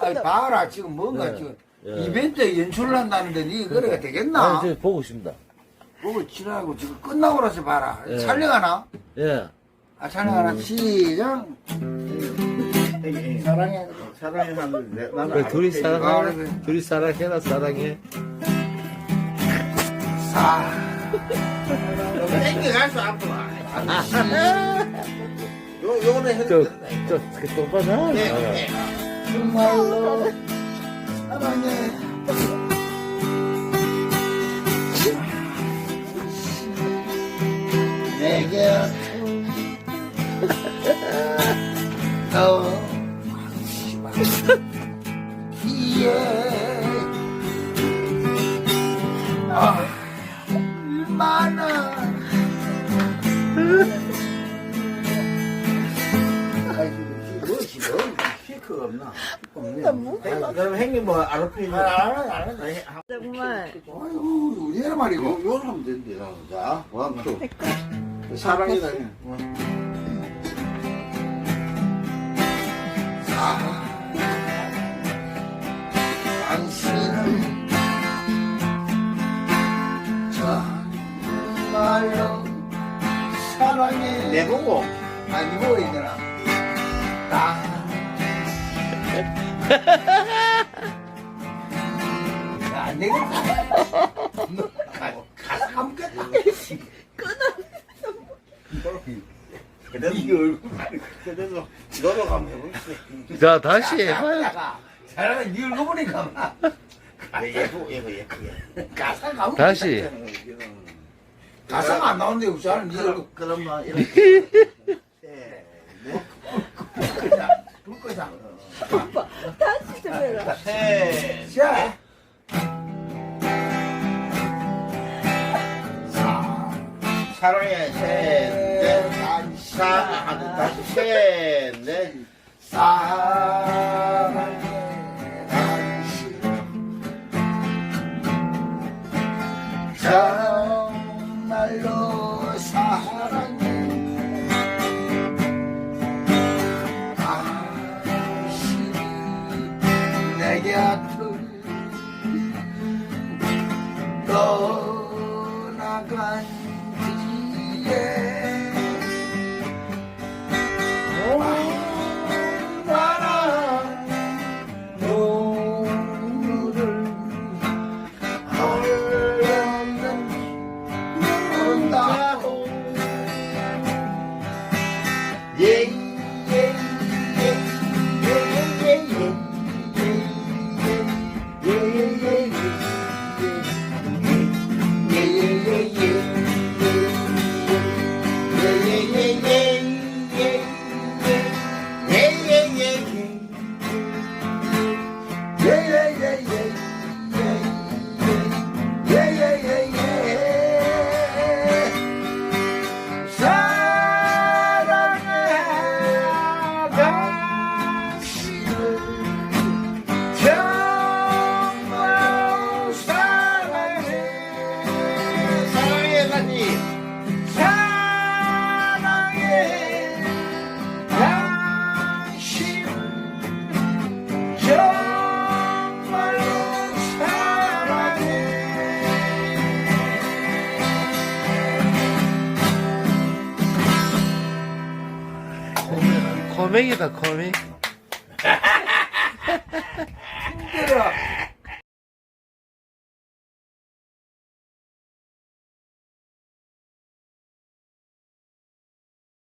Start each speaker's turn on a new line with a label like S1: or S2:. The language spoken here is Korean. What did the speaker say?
S1: 아니, 봐라 지금 뭔가
S2: 예.
S1: 지금
S2: 예.
S1: 이벤트 연출을 한다는데 니 그래가 되겠나?
S2: 아니, 저 보고 있습니다.
S1: 보고 지나고 지금 끝나고 나서 봐라
S2: 예.
S1: 촬영하나?
S2: 예.
S1: 아 촬영하나 시작 사랑해
S3: 사랑해 하는데 나는
S2: 그래, 둘이
S1: 아,
S2: 사랑해.
S1: 그래.
S2: 둘이 사랑해라, 사랑해.
S1: 사
S3: 땡겨갈 수 앞으로 요 요거는 해도
S2: 저,
S3: 된다
S2: 저, 그 똥바나?
S3: 네,
S2: 아.
S3: 네.
S1: 정말로. 사랑해 내게 너 이에. 얼마나 무엇이 뭐
S3: 피크 없나?
S1: 없네.
S3: 그럼 형님 뭐 아르페이지
S1: 알아, 알아.
S4: 정말
S1: 아유, 얘 말이고.
S3: 요 요걸 하면 된대 나. 자, 뭐하면 또 사랑이다. 뭐.
S1: 당신은 정말로 사랑해.
S3: 내보고
S1: 아니, 뭐 이거나. 나. 야, 안 되겠다. 너 가- 가사 까먹겠다.
S3: 그래도 이 얼굴 그래도 너도 가면 해볼게.
S2: 자, 다시 해봐요.
S1: 야, 사람은 네 얼굴 보니까 막
S3: 예쁘고 예쁘고 예쁘게.
S1: 가사 까먹
S2: 다시.
S1: 가사가 안 나오는데 우선 네 얼굴
S3: 그럼 뭐 이렇게. 네.
S4: 다시 좀 해라.
S3: 셋.
S1: 자.
S3: 사랑해 셋. 넷. 사 하나 다시 셋. 넷.
S1: 사랑해 당신 정 everyone.
S2: 코믹이다, 코믹.
S1: 힘들어